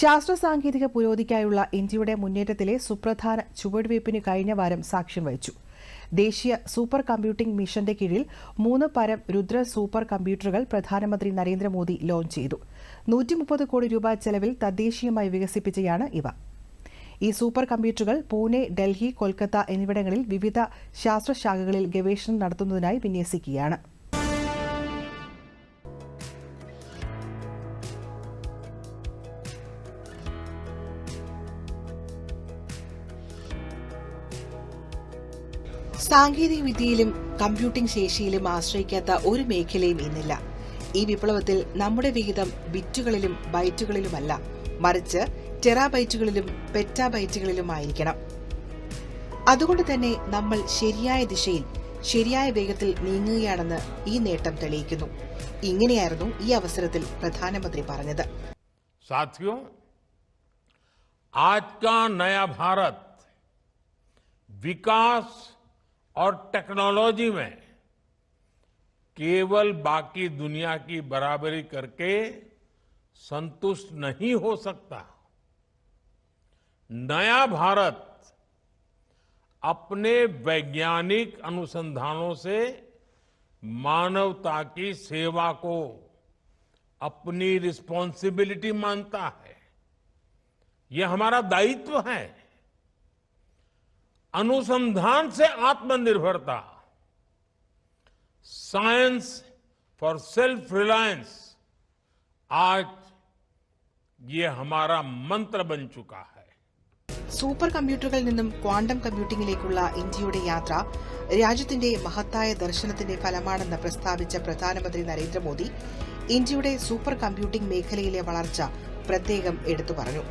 ശാസ്ത്ര സാങ്കേതിക പുരോഗതിക്കായുള്ള ഇന്ത്യയുടെ മുന്നേറ്റത്തിലെ സുപ്രധാന ചുവടുവയ്പ്പിന് കഴിഞ്ഞ വാരം സാക്ഷ്യം വഹിച്ചു. ദേശീയ സൂപ്പർ കമ്പ്യൂട്ടിംഗ് മിഷന്റെ കീഴിൽ മൂന്ന് പരം രുദ്ര സൂപ്പർ കമ്പ്യൂട്ടറുകൾ പ്രധാനമന്ത്രി നരേന്ദ്രമോദി ലോഞ്ച് ചെയ്തു. നൂറ്റി മുപ്പത് കോടി രൂപ ചെലവിൽ തദ്ദേശീയമായി വികസിപ്പിച്ചയാണ് ഇവ. ഈ സൂപ്പർ കമ്പ്യൂട്ടറുകൾ പൂനെ ഡൽഹി കൊൽക്കത്ത എന്നിവിടങ്ങളിൽ വിവിധ ശാസ്ത്രശാഖകളിൽ ഗവേഷണം നടത്തുന്നതിനായി വിന്യസിക്കുകയാണ്. സാങ്കേതിക വിദ്യയിലും കമ്പ്യൂട്ടിംഗ് ശേഷിയിലും ആശ്രയിക്കാത്ത ഒരു മേഖലയും ഇന്നില്ല. ഈ വിപ്ലവത്തിൽ നമ്മുടെ വിഹിതം ബിറ്റുകളിലും ബൈറ്റുകളിലുമല്ല മറിച്ച് ടെറാബൈറ്റുകളിലും പെറ്റാബൈറ്റുകളിലുമായിരിക്കണം. അതുകൊണ്ട് തന്നെ നമ്മൾ ശരിയായ ദിശയിൽ ശരിയായ വേഗത്തിൽ നീങ്ങുകയാണെന്ന് ഈ നേട്ടം തെളിയിക്കുന്നു. ഇങ്ങനെയായിരുന്നു ഈ അവസരത്തിൽ പ്രധാനമന്ത്രി പറഞ്ഞത്. സാത്യോ ആജ് കാ നയാ ഭാരത് വികാസ് और टेक्नोलॉजी में केवल बाकी दुनिया की बराबरी करके संतुष्ट नहीं हो सकता। नया भारत अपने वैज्ञानिक अनुसंधानों से मानवता की सेवा को अपनी रिस्पॉन्सिबिलिटी मानता है। यह हमारा दायित्व है। अनुसंधान से आत्मनिर्भरता साइंस फॉर सेल्फ रिलायंस आज ये हमारा मंत्र बन चुका है സൂപ്പർ കമ്പ്യൂട്ടറുകളിൽ നിന്നും ക്വാണ്ടം കമ്പ്യൂട്ടിംഗിലേക്കുള്ള ഇന്ത്യയുടെ യാത്ര രാജ്യത്തിന്റെ മഹത്തായ ദർശനത്തിന്റെ ഫലമാണെന്ന് പ്രസ്താവിച്ച പ്രധാനമന്ത്രി നരേന്ദ്രമോദി ഇന്ത്യയുടെ സൂപ്പർ കമ്പ്യൂട്ടിംഗ് മേഖലയിലെ വളർച്ച പ്രത്യേകം എടുത്തു പറഞ്ഞു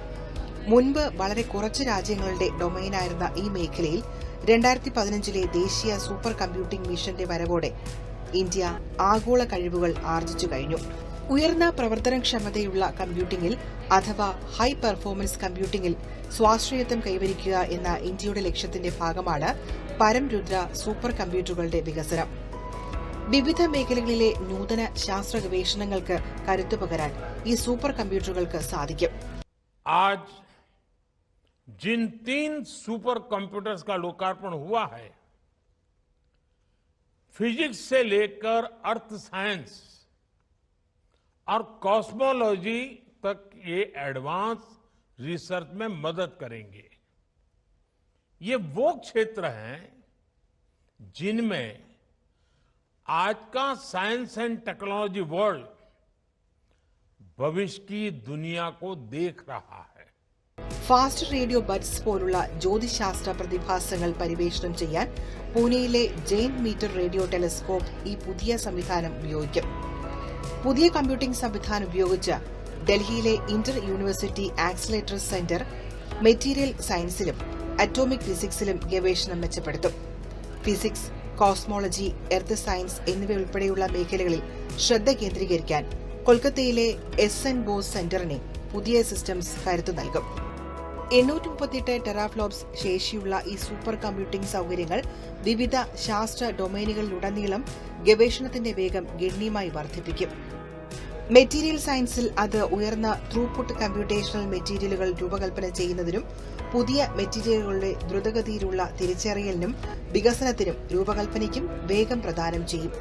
മുൻപ് വളരെ കുറച്ച് രാജ്യങ്ങളുടെ ഡൊമൈനായിരുന്ന ഈ മേഖലയിൽ രണ്ടായിരത്തി പതിനഞ്ചിലെ ദേശീയ സൂപ്പർ കമ്പ്യൂട്ടിംഗ് മിഷന്റെ വരവോടെ ഇന്ത്യ ആഗോള കഴിവുകൾ ആർജിച്ചു കഴിഞ്ഞു. ഉയർന്ന പ്രവർത്തനക്ഷമതയുള്ള കമ്പ്യൂട്ടിംഗിൽ അഥവാ ഹൈ പെർഫോമൻസ് കമ്പ്യൂട്ടിംഗിൽ സ്വാശ്രയത്വം കൈവരിക്കുക എന്ന ഇന്ത്യയുടെ ലക്ഷ്യത്തിന്റെ ഭാഗമാണ് പരംരുദ്ര സൂപ്പർ കമ്പ്യൂട്ടറുകളുടെ വികസനം. വിവിധ മേഖലകളിലെ നൂതന ശാസ്ത്ര ഗവേഷണങ്ങൾക്ക് കരുത്തു പകരാൻ ഈ സൂപ്പർ കമ്പ്യൂട്ടറുകൾക്ക് സാധിക്കും. जिन तीन सुपर कंप्यूटर्स का लोकार्पण हुआ है फिजिक्स से लेकर अर्थ साइंस और कॉस्मोलॉजी तक ये एडवांस रिसर्च में मदद करेंगे। ये वो क्षेत्र हैं जिनमें आज का साइंस एंड टेक्नोलॉजी वर्ल्ड भविष्य की दुनिया को देख रहा है। ഫാസ്റ്റ് റേഡിയോ ബഡ്സ് പോലുള്ള ജ്യോതിശാസ്ത്ര പ്രതിഭാസങ്ങൾ പരിവേഷണം ചെയ്യാൻ പൂനെയിലെ ജെയിൻ മീറ്റർ റേഡിയോ ടെലിസ്കോപ്പ് ഈ പുതിയ സംവിധാനം ഉപയോഗിക്കും. പുതിയ കമ്പ്യൂട്ടിംഗ് സംവിധാനം ഉപയോഗിച്ച് ഡൽഹിയിലെ inter university accelerator centre material സയൻസിലും atomic ഫിസിക്സിലും ഗവേഷണം മെച്ചപ്പെടുത്തും. ഫിസിക്സ് കോസ്മോളജി എർത്ത് സയൻസ് എന്നിവയുൾപ്പെടെയുള്ള മേഖലകളിൽ ശ്രദ്ധ കേന്ദ്രീകരിക്കാൻ കൊൽക്കത്തയിലെ എസ് എൻ ബോസ് സെന്ററിനെ പുതിയ സിസ്റ്റംസ് കരുത്തു നൽകും. എണ്ണൂറ്റി മുപ്പത്തിയെട്ട് ടെറാഫ്ലോപ്സ് ശേഷിയുള്ള ഈ സൂപ്പർ കമ്പ്യൂട്ടിംഗ് സൗകര്യങ്ങൾ വിവിധ ശാസ്ത്ര ഡൊമൈനുകളിലുടനീളം ഗവേഷണത്തിന്റെ വേഗം ഗണ്യമായി വർദ്ധിപ്പിക്കും. മെറ്റീരിയൽ സയൻസിൽ അത് ഉയർന്ന ത്രൂപുട്ട് കമ്പ്യൂട്ടേഷണൽ മെറ്റീരിയലുകൾ രൂപകൽപ്പന ചെയ്യുന്നതിനും പുതിയ മെറ്റീരിയലുകളുടെ ദ്രുതഗതിയിലുള്ള തിരിച്ചറിയലിനും വികസനത്തിനും രൂപകൽപ്പനയ്ക്കും വേഗം പ്രദാനം ചെയ്യും.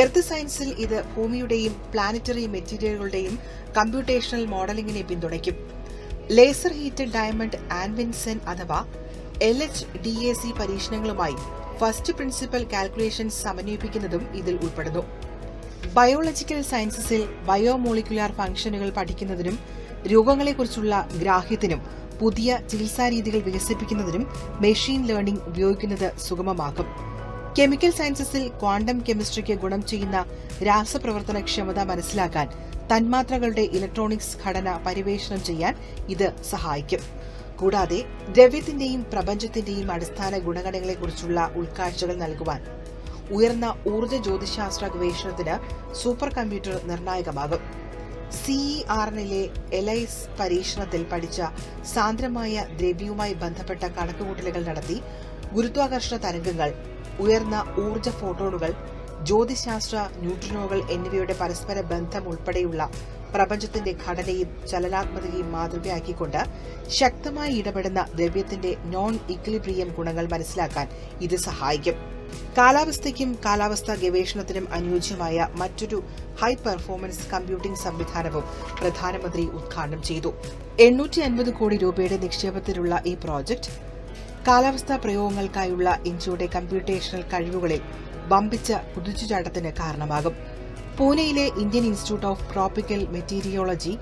എർത്ത് സയൻസിൽ ഇത് ഭൂമിയുടെയും പ്ലാനറ്ററി മെറ്റീരിയലുകളുടെയും കമ്പ്യൂട്ടേഷണൽ മോഡലിംഗിനെ പിന്തുണയ്ക്കും. Laser heated diamond anvil cell അഥവാ L H D A C പരീക്ഷണങ്ങളുമായി first principle calculation സമന്വയിപ്പിക്കുന്നതും ഇതിൽ ഉൾപ്പെടുന്നു. ബയോളജിക്കൽ സയൻസസിൽ ബയോമോളിക്കുലാർ ഫംഗ്ഷനുകൾ പഠിക്കുന്നതിനും രോഗങ്ങളെക്കുറിച്ചുള്ള ഗ്രാഹ്യത്തിനും പുതിയ ചികിത്സാരീതികൾ വികസിപ്പിക്കുന്നതിനും മെഷീൻ ലേണിംഗ് ഉപയോഗിക്കുന്നത് സുഗമമാക്കും. കെമിക്കൽ സയൻസസിൽ ക്വാണ്ടം കെമിസ്ട്രിക്ക് ഗുണം ചെയ്യുന്ന രാസപ്രവർത്തനക്ഷമത മനസ്സിലാക്കാൻ തന്മാത്രകളുടെ ഇലക്ട്രോണിക്സ് ഘടന പര്യവേഷണം ചെയ്യാൻ ഇത് സഹായിക്കും. കൂടാതെ ദ്രവ്യത്തിന്റെയും പ്രപഞ്ചത്തിന്റെയും അടിസ്ഥാന ഗുണഗണങ്ങളെക്കുറിച്ചുള്ള ഉൾക്കാഴ്ചകൾ നൽകുവാൻ ഉയർന്ന ഊർജ ജ്യോതിശാസ്ത്ര ഗവേഷണത്തിന് സൂപ്പർ കമ്പ്യൂട്ടർ നിർണായകമാകും സിഇആറിനിലെ എലൈസ് പരീക്ഷണത്തിൽ പഠിച്ച സാന്ദ്രമായ ദ്രവ്യവുമായി ബന്ധപ്പെട്ട കണക്കുകൂട്ടലുകൾ നടത്തി ഗുരുത്വാകർഷണ തരംഗങ്ങൾ ഉയർന്ന ഊർജ ഫോട്ടോണുകൾ ജ്യോതിശാസ്ത്ര ന്യൂട്രിനോകൾ എന്നിവയുടെ പരസ്പര ബന്ധം ഉൾപ്പെടെയുള്ള പ്രപഞ്ചത്തിന്റെ ഘടനയും ചലനാത്മകതയും മാതൃകയാക്കിക്കൊണ്ട് ശക്തമായി ഇടപെടുന്ന ദ്രവ്യത്തിന്റെ നോൺ ഇക്ലിബ്രിയം ഗുണങ്ങൾ മനസ്സിലാക്കാൻ ഇത് സഹായിക്കും. കാലാവസ്ഥയ്ക്കും കാലാവസ്ഥാ ഗവേഷണത്തിനും അനുയോജ്യമായ മറ്റൊരു ഹൈ പെർഫോമൻസ് കമ്പ്യൂട്ടിംഗ് സംവിധാനവും പ്രധാനമന്ത്രി ഉദ്ഘാടനം ചെയ്തു. എണ്ണൂറ്റി അൻപത് കോടി രൂപയുടെ നിക്ഷേപത്തിലുള്ള ഈ പ്രോജക്ട് കാലാവസ്ഥാ പ്രയോഗങ്ങൾക്കായുള്ള ഇന്ത്യയുടെ കമ്പ്യൂട്ടേഷണൽ കഴിവുകളിൽ വമ്പിച്ച കുതിച്ചുചാട്ടത്തിന് കാരണമാകും. പൂനെയിലെ Indian institute of tropical meteorology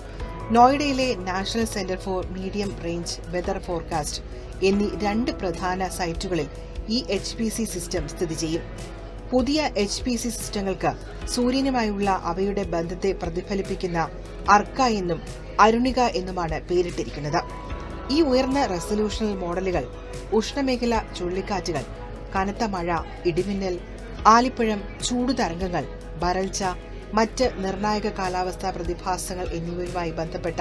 നോയിഡയിലെ national centre for medium range weather forecast എന്നീ രണ്ട് പ്രധാന സൈറ്റുകളിൽ ഈ എച്ച് പി സി സിസ്റ്റം സ്ഥിതി ചെയ്യും. പുതിയ എച്ച് പി സി സിസ്റ്റങ്ങൾക്ക് സൂര്യനുമായുള്ള അവയുടെ ബന്ധത്തെ പ്രതിഫലിപ്പിക്കുന്ന അർക്ക എന്നും അരുണിക എന്നുമാണ് പേരിട്ടിരിക്കുന്നത്. ഈ ഉയർന്ന റെസൊല്യൂഷണൽ മോഡലുകൾ ഉഷ്ണമേഖല ചുഴലിക്കാറ്റുകൾ കനത്ത മഴ ഇടിമിന്നൽ ആലിപ്പഴം ചൂടുതരംഗങ്ങൾ വരൾച്ച മറ്റ് നിർണായക കാലാവസ്ഥാ പ്രതിഭാസങ്ങൾ എന്നിവയുമായി ബന്ധപ്പെട്ട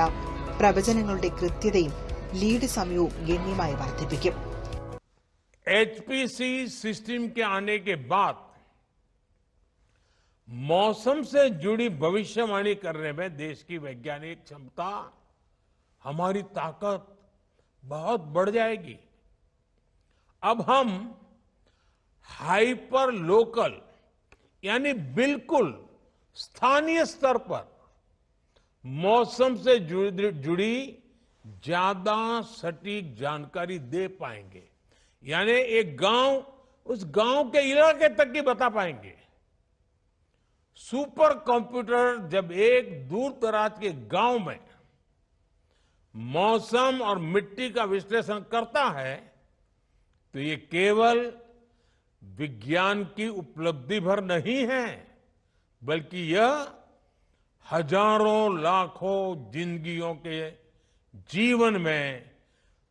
പ്രവചനങ്ങളുടെ കൃത്യതയും ലീഡ് സമയവും ഗണ്യമായി വർദ്ധിപ്പിക്കും एचपीसी सिस्टम के आने के बाद मौसम से जुड़ी भविष्यवाणी करने में देश की वैज्ञानिक क्षमता हमारी ताकत बहुत बढ़ जाएगी अब हम हाइपर लोकल यानी बिल्कुल स्थानीय स्तर पर मौसम से जुड़ी ज़्यादा सटीक जानकारी दे पाएँगे। यानी एक गाँव, उस गाँव के इलाके तक ही बता पाएँगे। सुपर कंप्यूटर जब एक दूर दराज के गाँव में मौसम और मिट्टी का विश्लेषण करता है तो ये केवल विज्ञान की उपलब्धि भर नहीं है बल्कि यह हजारों लाखों जिंदगियों के जीवन में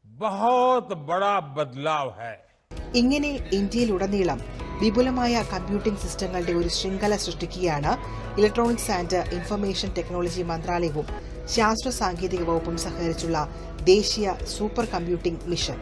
बहुत बड़ा बदलाव है ഇങ്ങനെ ഇന്ത്യയിലുടനീളം വിപുലമായ കമ്പ്യൂട്ടിംഗ് സിസ്റ്റങ്ങളുടെ ഒരു ശൃംഖല സൃഷ്ടിക്കുകയാണ് ഇലക്ട്രോണിക്സ് ആൻഡ് ഇൻഫർമേഷൻ ടെക്നോളജി മന്ത്രാലയവും ശാസ്ത്ര സാങ്കേതിക വകുപ്പും സഹകരിച്ചുള്ള ദേശീയ സൂപ്പർ കമ്പ്യൂട്ടിംഗ് മിഷൻ